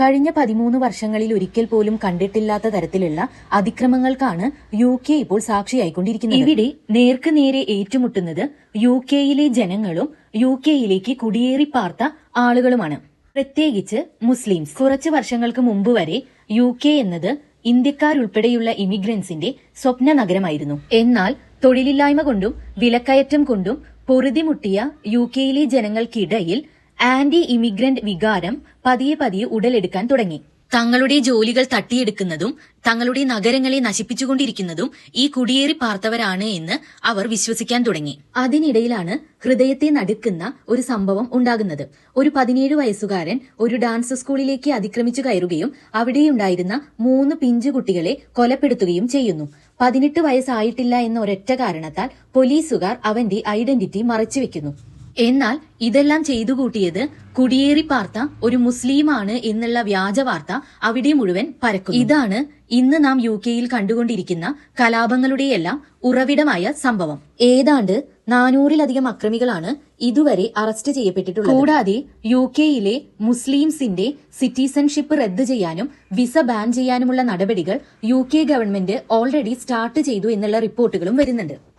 കഴിഞ്ഞ പതിമൂന്ന് വർഷങ്ങളിൽ ഒരിക്കൽ പോലും കണ്ടിട്ടില്ലാത്ത തരത്തിലുള്ള അതിക്രമങ്ങൾക്കാണ് യു കെ ഇപ്പോൾ സാക്ഷിയായിക്കൊണ്ടിരിക്കുന്നത്. ഇവിടെ നേർക്ക് നേരെ ഏറ്റുമുട്ടുന്നത് യു കെയിലെ ജനങ്ങളും യു കെയിലേക്ക് കുടിയേറി പാർത്ത ആളുകളുമാണ്. പ്രത്യേകിച്ച് മുസ്ലിംസ്. കുറച്ച് വർഷങ്ങൾക്ക് മുമ്പ് വരെ യു കെ എന്നത് ഇന്ത്യക്കാരുൾപ്പെടെയുള്ള ഇമിഗ്രൻസിന്റെ സ്വപ്ന നഗരമായിരുന്നു. എന്നാൽ തൊഴിലില്ലായ്മ കൊണ്ടും വിലക്കയറ്റം കൊണ്ടും പൊറുതിമുട്ടിയ യു കെയിലെ ജനങ്ങൾക്കിടയിൽ ആന്റി ഇമിഗ്രന്റ് വികാരം പതിയെ പതിയെ ഉടലെടുക്കാൻ തുടങ്ങി. തങ്ങളുടെ ജോലികൾ തട്ടിയെടുക്കുന്നതും തങ്ങളുടെ നഗരങ്ങളെ നശിപ്പിച്ചുകൊണ്ടിരിക്കുന്നതും ഈ കുടിയേറി പാർത്തവരാണ് എന്ന് അവർ വിശ്വസിക്കാൻ തുടങ്ങി. അതിനിടയിലാണ് ഹൃദയത്തെ നടുക്കുന്ന ഒരു സംഭവം ഉണ്ടാകുന്നത്. ഒരു പതിനേഴ് വയസ്സുകാരൻ ഒരു ഡാൻസ് സ്കൂളിലേക്ക് അതിക്രമിച്ചു കയറുകയും അവിടെയുണ്ടായിരുന്ന മൂന്ന് പിഞ്ചു കുട്ടികളെ കൊലപ്പെടുത്തുകയും ചെയ്യുന്നു. പതിനെട്ട് വയസ്സായിട്ടില്ല എന്ന ഒരൊറ്റ കാരണത്താൽ പോലീസുകാർ അവന്റെ ഐഡന്റിറ്റി മറച്ചുവെക്കുന്നു. എന്നാൽ ഇതെല്ലാം ചെയ്തു കൂട്ടിയത് കുടിയേറി പാർത്ത ഒരു മുസ്ലിമാണ് എന്നുള്ള വ്യാജ വാർത്ത അവിടെ മുഴുവൻ പരക്കും ഇതാണ് ഇന്ന് നാം യു കെയിൽ കണ്ടുകൊണ്ടിരിക്കുന്ന കലാപങ്ങളുടെയെല്ലാം ഉറവിടമായ സംഭവം. ഏതാണ്ട് നാനൂറിലധികം അക്രമികളാണ് ഇതുവരെ അറസ്റ്റ് ചെയ്യപ്പെട്ടിട്ടുള്ളത്. കൂടാതെ യു കെയിലെ മുസ്ലിംസിന്റെ സിറ്റിസൺഷിപ്പ് റദ്ദ് ചെയ്യാനും വിസ ബാൻ ചെയ്യാനുമുള്ള നടപടികൾ U K government already start ചെയ്തു എന്നുള്ള റിപ്പോർട്ടുകളും വരുന്നുണ്ട്.